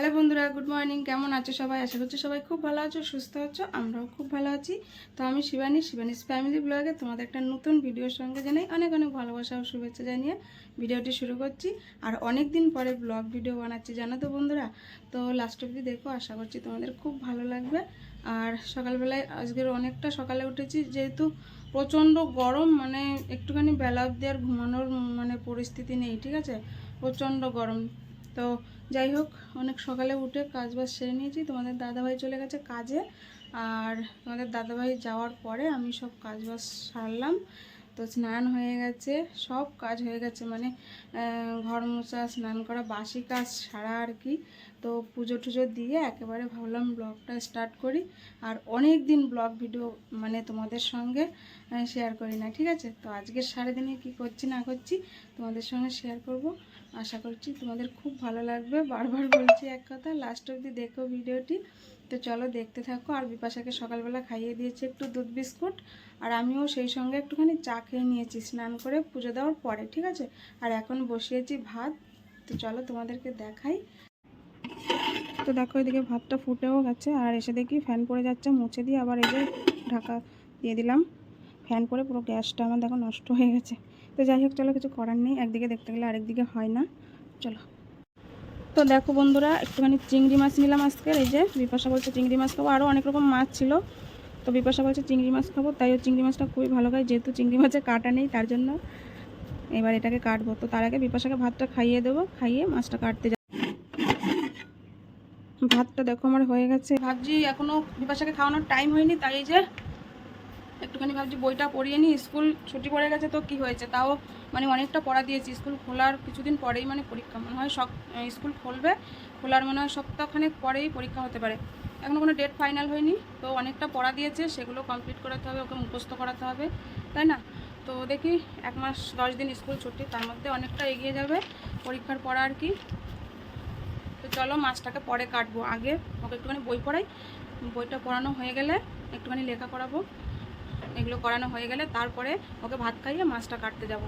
Hello বন্ধুরা, good morning. কেমন আছো সবাই? আশা করছি সবাই খুব ভালো আছো, সুস্থ আছো, আমরাও খুব ভালো আছি। তো আমি শিবানী, শিবানীস ফ্যামিলি ব্লগে তোমাদের একটা নতুন ভিডিওর সঙ্গে জানাই অনেক অনেক ভালোবাসা ও শুভেচ্ছা জানিয়ে ভিডিওটি শুরু করছি। আর অনেক দিন পরে ব্লগ ভিডিও বানাচ্ছি, জানো তো বন্ধুরা? তো লাস্ট অব্দি দেখো, আশা করছি তোমাদের খুব ভালো লাগবে। আর সকালবেলায়, আজকের অনেকটা সকালে উঠেছি, যেহেতু প্রচণ্ড গরম মানে একটুখানি বেলা অব্দি আর ঘুমানোর মানে পরিস্থিতি নেই, ঠিক আছে? প্রচণ্ড গরম। তো যাই হোক, অনেক সকালে উঠে কাজ বাজ সেরে নিয়েছি। তোমাদের দাদাভাই চলে গেছে কাজে। আর তোমাদের দাদাভাই যাওয়ার পরে আমি সব কাজ বাজ সারলাম। তো স্নান হয়ে গেছে, সব কাজ হয়ে গেছে মানে ঘর মোছা, স্নান করা বাসি কাজ সারা আর কি। তো পুজো টুজো দিয়ে একেবারে ভাবলাম ব্লগটা স্টার্ট করি, আর অনেক দিন ব্লগ ভিডিও মানে তোমাদের সঙ্গে শেয়ার করি না, ঠিক আছে? তো আজকের সারাদিনে কি করছি না করছি তোমাদের সঙ্গে শেয়ার করব। আশা করছি তোমাদের খুব ভালো লাগবে। বারবার বলছি এক কথা লাস্ট অবধি দেখো ভিডিওটি। তো চলো দেখতে থাকো। আর বিপাশাকে সকালবেলা খাইয়ে দিয়েছি একটু দুধ বিস্কুট। আর আমিও সেই সঙ্গে একটুখানি চা খেয়ে নিয়েছি স্নান করে পুজো দেওয়ার পরে, ঠিক আছে? আর এখন বসিয়েছি ভাত। তো চলো তোমাদেরকে দেখাই। তো দেখো এদিকে ভাতটা ফুটেও গেছে। আর এসে দেখি ফ্যান পড়ে যাচ্ছে, মুছে দিয়ে আবার এই যে ঢাকা দিয়ে দিলাম। ফ্যান পরে পুরো গ্যাসটা আমার দেখো নষ্ট হয়ে গেছে। তো যাই হোক, চলো কিছু করার নেই। একদিকে দেখতে গেলে আরেকদিকে হয় না। চলো। তো দেখো বন্ধুরা, একটুখানি চিংড়ি মাছ নিলাম আজকে এই যে বিপাশা বলছে চিংড়ি মাছ খাব। আরও অনেক রকম মাছ ছিল, তো বিপাশা বলছে চিংড়ি মাছ খাব, তাই ও চিংড়ি মাছটা খুবই ভালো খায়, যেহেতু চিংড়ি মাছে কাটা নেই, তার জন্য এবার এটাকে কাটবো। তো তার আগে বিপাশাকে ভাতটা খাইয়ে দেবো, খাইয়ে মাছটা কাটতে যাব ভাতটা দেখো আমার হয়ে গেছে। ভাবছি এখনও বিপাশাকে খাওয়ানোর টাইম হয়নি, তাই যে একটুখানি ভাবছি বইটা পড়িয়ে নিই, স্কুল ছুটি পড়ে গেছে তো কি হয়েছে? তাও মানে অনেকটা পড়া দিয়েছি, স্কুল খোলার কিছুদিন পরেই মানে পরীক্ষা, মনে হয় সব স্কুল খুলবে, খোলার মনে হয় সপ্তাহখানেক পরেই পরীক্ষা হতে পারে। এখনও কোনো ডেট ফাইনাল হয়নি, তো অনেকটা পড়া দিয়েছে, সেগুলো কমপ্লিট করাতে হবে, ওকে মুখস্থ করাতে হবে, তাই না? তো দেখি এক মাস, দশ দিন স্কুল ছুটি, তার মধ্যে অনেকটা এগিয়ে যাবে পরীক্ষার পড়া আর কি। তো চলো মাছটাকে পরে কাটবো, আগে ওকে একটুখানি বই পড়াই, বইটা পড়ানো হয়ে গেলে একটুখানি লেখা করাবো। এগুলো করানো হয়ে গেলে তারপরে ওকে ভাত খাইয়ে মাছটা কাটতে যাব।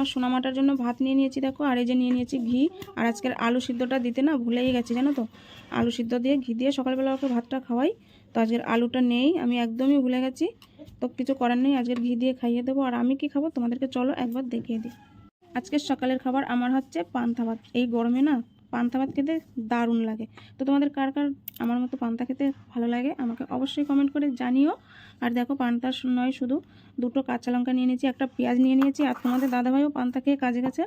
আমার সোনামাটার জন্য ভাত নিয়ে নিয়েছি, দেখো। আর এই যে নিয়ে নিয়েছি ঘি। আর আজকের আলু সিদ্ধটা দিতে না ভুলেই গেছি, জানো তো? আলু সিদ্ধ দিয়ে ঘি দিয়ে সকালবেলা ওকে ভাতটা খাওয়াই। তো আজকের আলুটা নেই, আমি একদমই ভুলে গেছি। তো কিছু করার নেই, আজকের ঘি দিয়ে খাইয়ে দেবো। আর আমি কি খাব? তোমাদেরকে চলো একবার দেখিয়ে দিই। আজকের সকালের খাবার আমার হচ্ছে পান্থা ভাত এই গরমে না পান্তা ভাত খেতে দারুণ লাগে। তো তোমাদের কার কার আমার মতো পান্তা খেতে ভালো লাগে আমাকে অবশ্যই কমেন্ট করে জানিও। আর দেখো পান্তা নয় শুধু, দুটো কাঁচা লঙ্কা নিয়ে নিয়েছি, একটা পেঁয়াজ নিয়ে নিয়েছি, আর তোমাদের দাদাভাইও পান্তা খেয়ে কাজে গেছে।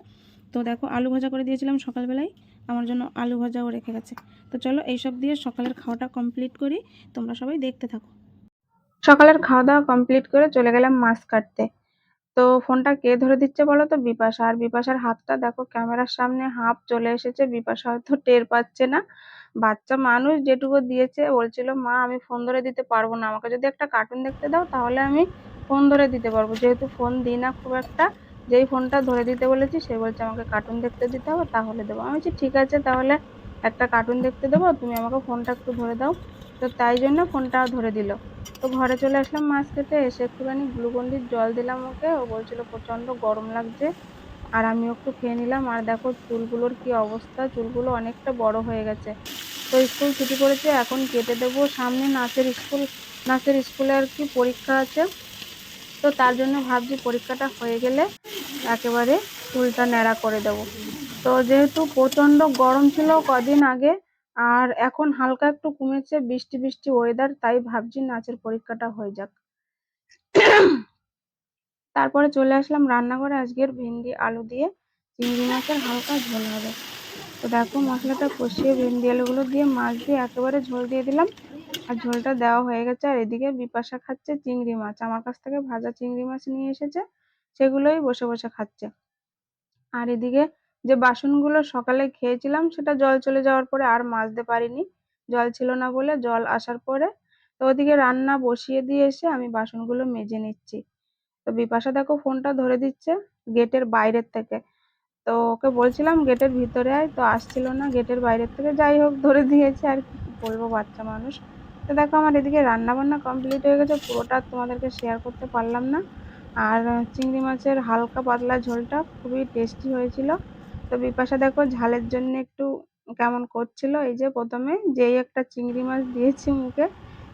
তো দেখো আলু ভাজা করে দিয়েছিলাম সকালবেলায়, আমার জন্য আলু ভাজাও রেখে গেছে। তো চলো এইসব দিয়ে সকালের খাওয়াটা কমপ্লিট করি, তোমরা সবাই দেখতে থাকো। সকালের খাওয়া দাওয়া কমপ্লিট করে চলে গেলাম মাছ কাটতে। তো ফোনটা কে ধরে দিচ্ছে বলো তো? বিপাশা। আর বিপাশার হাতটা দেখো, ক্যামেরার সামনে হাফ চলে এসেছে। বিপাশা হয়তো টের পাচ্ছে না। বাচ্চা মানুষ যেটুকু দিয়েছে, বলছিল, মা, আমি ফোন ধরে দিতে পারব না। আমাকে যদি একটা কার্টুন দেখতে দাও, তাহলে আমি ফোন ধরে দিতে পারব। যেহেতু ফোন দিই না খুব একটা, যেই ফোনটা ধরে দিতে বলেছি, সে বলছে, আমাকে কার্টুন দেখতে দিতে হবে, তাহলে দেবো। আমি বলছি, ঠিক আছে, তাহলে একটা কার্টুন দেখতে দেবো, তুমি আমাকে ফোনটা একটু ধরে দাও। তো তাই জন্য ফোনটা ধরে দিল। তো ঘরে চলে আসলাম মাছ খেতে, এসে একটুখানি গ্লুকন্ডির জল দিলাম ওকে। ও বলছিল, প্রচণ্ড গরম লাগছে। আর আমিও একটু খেয়ে নিলাম। আর দেখো, চুলগুলোর কি অবস্থা? চুলগুলো অনেকটা বড় হয়ে গেছে। তো স্কুল ছুটি করেছে এখন কেটে দেবো। সামনে নাচের স্কুল নাচের স্কুলে আর কি পরীক্ষা আছে? তো তার জন্য ভাবছি পরীক্ষাটা হয়ে গেলে একেবারে চুলটা ন্যাড়া করে দেব। তো যেহেতু প্রচণ্ড গরম ছিল কদিন আগে, আর এখন হালকা একটু কমেছে, বৃষ্টি বৃষ্টি ওয়েদার তাই ভাবছি নাচের পরীক্ষাটা হয়ে যাক। তারপরে চলে আসলাম রান্নাঘরে, আজকের ভেন্ডি, আলু দিয়ে চিংড়ি মাছের হালকা ঝোল হবে। তো দেখো মশলাটা কষিয়ে ভেন্ডি, আলুগুলো দিয়ে মাছ দিয়ে একেবারে ঝোল দিয়ে দিলাম, আর ঝোলটা দেওয়া হয়ে গেছে। আর এদিকে বিপাশা খাচ্ছে চিংড়ি মাছ। আমার কাছ থেকে ভাজা চিংড়ি মাছ নিয়ে এসেছে, সেগুলোই বসে বসে খাচ্ছে। আর এদিকে যে বাসনগুলো সকালে খেয়েছিলাম সেটা জল চলে যাওয়ার পরে আর মাজতে পারিনি। জল ছিল না বলে জল আসার পরে তো ওদিকে রান্না বসিয়ে দিয়ে এসে আমি বাসনগুলো মেজে নিচ্ছি। তো বিপাশা দেখো ফোনটা ধরে দিচ্ছে গেটের বাইরের থেকে। তো ওকে বলছিলাম গেটের ভিতরে আয়। তো আসছিল না গেটের বাইরের থেকে। যাই হোক, ধরে দিয়েছে আর কি বলব বাচ্চা মানুষ। তো দেখো আমার এদিকে রান্না বান্না কমপ্লিট হয়ে গেছে। পুরোটা তোমাদেরকে শেয়ার করতে পারলাম না। আর চিংড়ি মাছের হালকা পাতলা ঝোলটা খুবই টেস্টি হয়েছিল। তো বিপাশা দেখো ঝালের জন্য একটু কেমন করছিল? এই যে প্রথমে যেই একটা চিংড়ি মাছ দিয়েছি মুখে,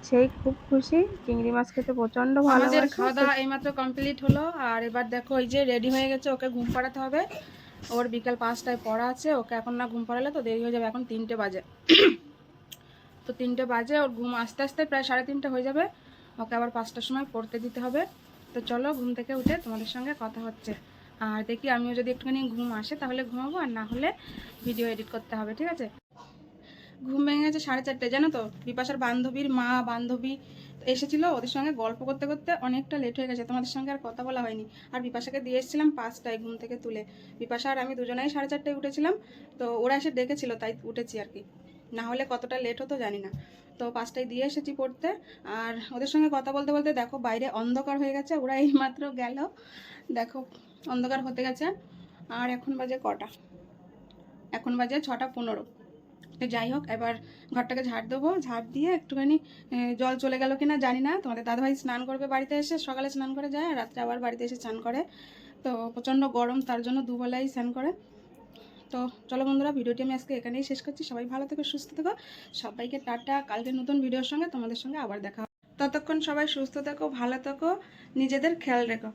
সেই খুব খুশি। চিংড়ি মাছ খেতে প্রচণ্ড ভালো আমাদের খাওয়া দাওয়া এইমাত্র কমপ্লিট হলো। আর এবার দেখো এই যে রেডি হয়ে গেছে, ওকে ঘুম পাড়াতে হবে। ওর বিকাল পাঁচটায় পড়া আছে, ওকে এখন না ঘুম পাড়ালে তো দেরি হয়ে যাবে, এখন তিনটে বাজে। তো তিনটে বাজে, ওর ঘুম আস্তে আস্তে প্রায় সাড়ে তিনটে হয়ে যাবে। ওকে আবার পাঁচটার সময় পড়তে দিতে হবে। তো চলো ঘুম থেকে উঠে তোমাদের সঙ্গে কথা হচ্ছে। আর দেখি আমিও যদি একটুখানি ঘুম আসে তাহলে ঘুমাবো, আর না হলে ভিডিও এডিট করতে হবে, ঠিক আছে? ঘুম ভেঙে গেছে সাড়ে চারটে জানো তো? বিপাশার বান্ধবীর মা, বান্ধবী এসেছিল ওদের সঙ্গে গল্প করতে করতে অনেকটা লেট হয়ে গেছে, তোমাদের সঙ্গে আর কথা বলা হয়নি। আর বিপাশাকে দিয়ে এসেছিলাম পাঁচটায় ঘুম থেকে তুলে। বিপাশা আর আমি দুজনেই সাড়ে চারটায় উঠেছিলাম, তো ওরা এসে ডেকেছিল, তাই উঠেছি আর কি। না হলে কতটা লেট হতো জানি না। তো পাঁচটায় দিয়ে এসেছি পড়তে, আর ওদের সঙ্গে কথা বলতে বলতে দেখো বাইরে অন্ধকার হয়ে গেছে, ওরা এইমাত্র গেল। দেখো অন্ধকার হতে গেছে। আর এখন বাজে কটা? এখন বাজে ছটা পনেরো। তো যাই হোক, এবার ঘরটাকে ঝাড় দেবো। ঝাড় দিয়ে একটুখানি জল চলে গেল কিনা জানি না। তোমাদের দাদাভাই স্নান করবে বাড়িতে এসে, সকালে স্নান করে যায়, আর রাত্রে আবার বাড়িতে এসে স্নান করে। তো প্রচণ্ড গরম, তার জন্য দুবেলাই স্নান করে। তো চলো বন্ধুরা, ভিডিওটি আমি আজকে এখানেই শেষ করছি। সবাই ভালো থেকো, সুস্থ থেকো। সবাইকে টাটা, কালকে নতুন ভিডিওর সঙ্গে তোমাদের সঙ্গে আবার দেখা ততক্ষণ সবাই সুস্থ থেকো, ভালো থেকো, নিজেদের খেয়াল রেখো।